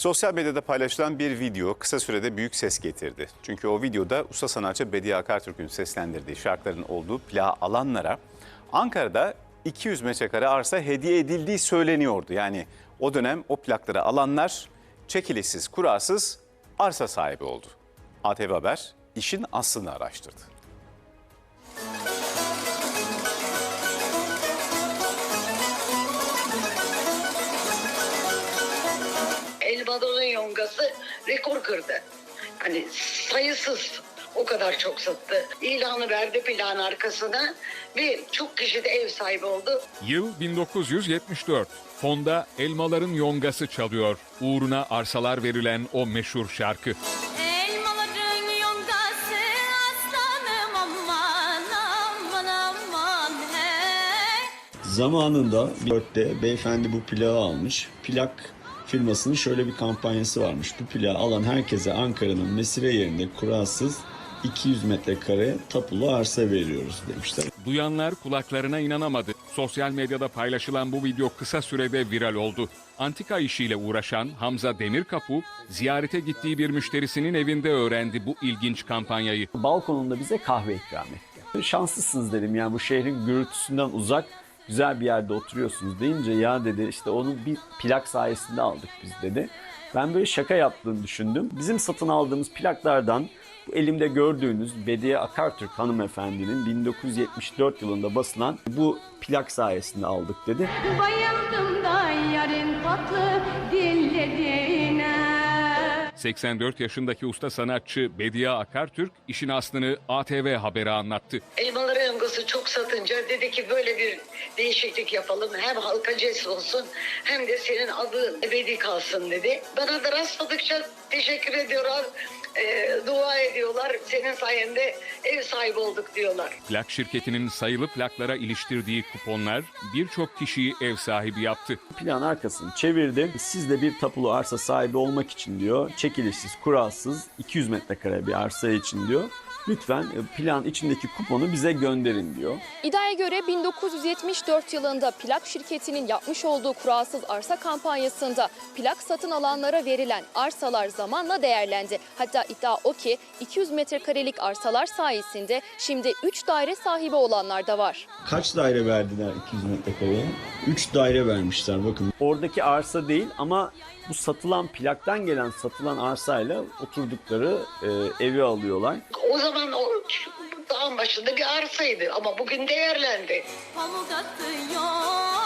Sosyal medyada paylaşılan bir video kısa sürede büyük ses getirdi. Çünkü o videoda usta sanatçı Bediye Akartürk'ün seslendirdiği şarkıların olduğu plağı alanlara Ankara'da 200 metrekare arsa hediye edildiği söyleniyordu. Yani o dönem o plakları alanlar çekilişsiz, kurasız arsa sahibi oldu. ATV Haber işin aslını araştırdı. Elmadon'un yongası rekor kırdı. Hani sayısız o kadar çok sattı. İlanı verdi plan arkasına ve çok kişi de ev sahibi oldu. Yıl 1974. Fonda elmaların yongası çalıyor. Uğruna arsalar verilen o meşhur şarkı. Elmaların yongası aslanım aman aman aman hey. Zamanında Dörtte beyefendi bu plağı almış. Plak firmasının şöyle bir kampanyası varmış. Bu plağı alan herkese Ankara'nın mesire yerinde kurasız 200 metrekare tapulu arsa veriyoruz demişler. Duyanlar kulaklarına inanamadı. Sosyal medyada paylaşılan bu video kısa sürede viral oldu. Antika işiyle uğraşan Hamza Demirkapı ziyarete gittiği bir müşterisinin evinde öğrendi bu ilginç kampanyayı. balkonunda bize kahve ikram etti. Şanslısınız dedim yani bu şehrin gürültüsünden uzak güzel bir yerde oturuyorsunuz deyince ya dedi işte onu bir plak sayesinde aldık biz dedi. Ben böyle şaka yaptığını düşündüm. Bizim satın aldığımız plaklardan bu elimde gördüğünüz Bediye Akartürk hanımefendinin 1974 yılında basılan bu plak sayesinde aldık dedi. Bayıldım da yarın tatlı dillerine 84 yaşındaki usta sanatçı Bediye Akartürk işin aslını ATV Haber'e anlattı. Elmaları yongası çok satınca dedi ki böyle bir değişiklik yapalım. Hem halka ces olsun hem de senin adın ebedi kalsın dedi. Bana da rastladıkça teşekkür ediyorlar. eee, dua ediyorlar. Senin sayende ev sahibi olduk diyorlar. Plak şirketinin sayılı plaklara iliştirdiği kuponlar birçok kişiyi ev sahibi yaptı. Plan arkasını çevirdi. Siz de bir tapulu arsa sahibi olmak için diyor. Çekilişsiz, kuralsız 200 metrekare bir arsa için diyor. Lütfen e, plan içindeki kuponu bize gönderin diyor. İddiaya göre 1974 yılında plak şirketinin yapmış olduğu kuralsız arsa kampanyasında plak satın alanlara verilen arsalar zamanla değerlendi. Hatta iddia o ki 200 metrekarelik arsalar sayesinde şimdi 3 daire sahibi olanlar da var. Kaç daire verdiler 200 metrekareye? 3 daire vermişler bakın. Oradaki arsa değil ama bu satılan plaktan gelen satılan arsayla oturdukları e, evi alıyorlar. O zaman o dağın başında bir arsaydı ama bugün değerlendi. Pamuk atıyor